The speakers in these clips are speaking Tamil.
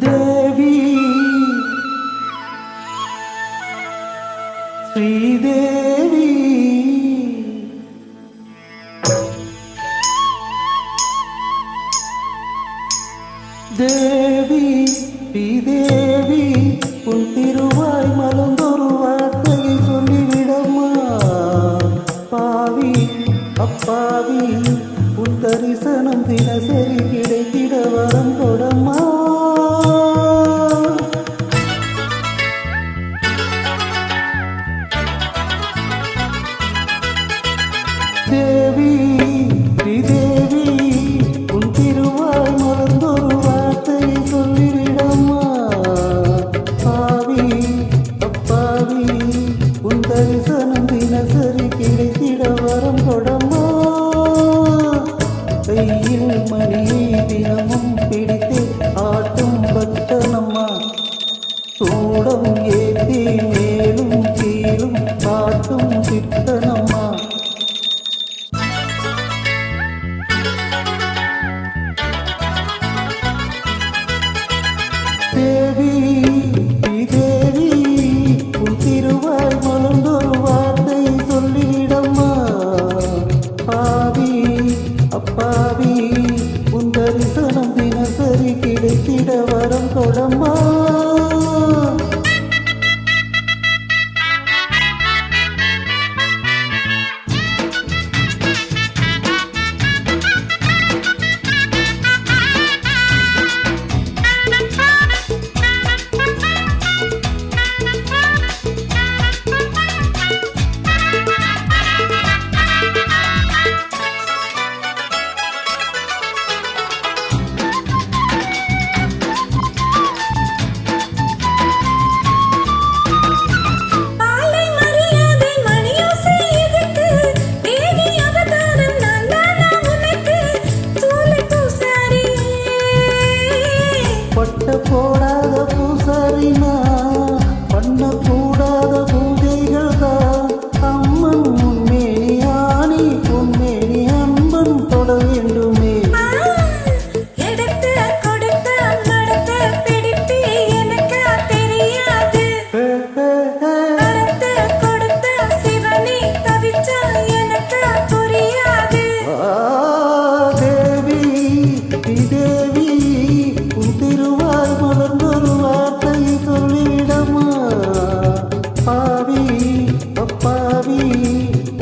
தேவி. ஸ்ரீதேவி. தேவி ஸ்ரீதேவி உன் திருவ மணி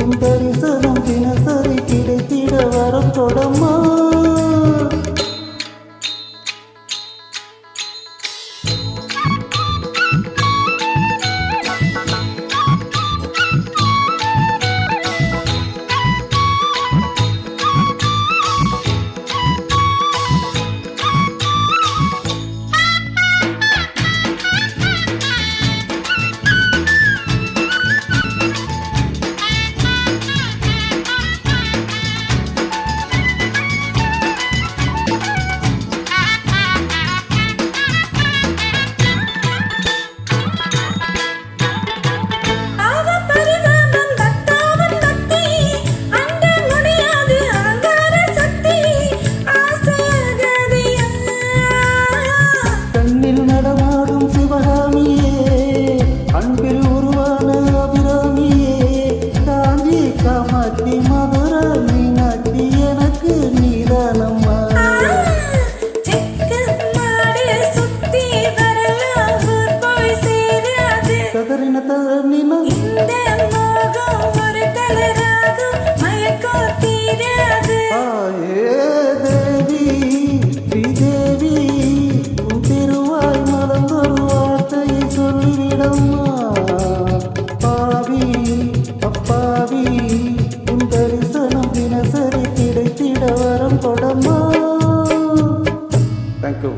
உன் தரிசனம் தினசரி கிடைத்திட வரம் சொல்லிடம்மா பாவி அப்பாவி உன் தரிசனம் தினசரி கிடைத்திட வரம் கொடம்மா தேங்க்யூ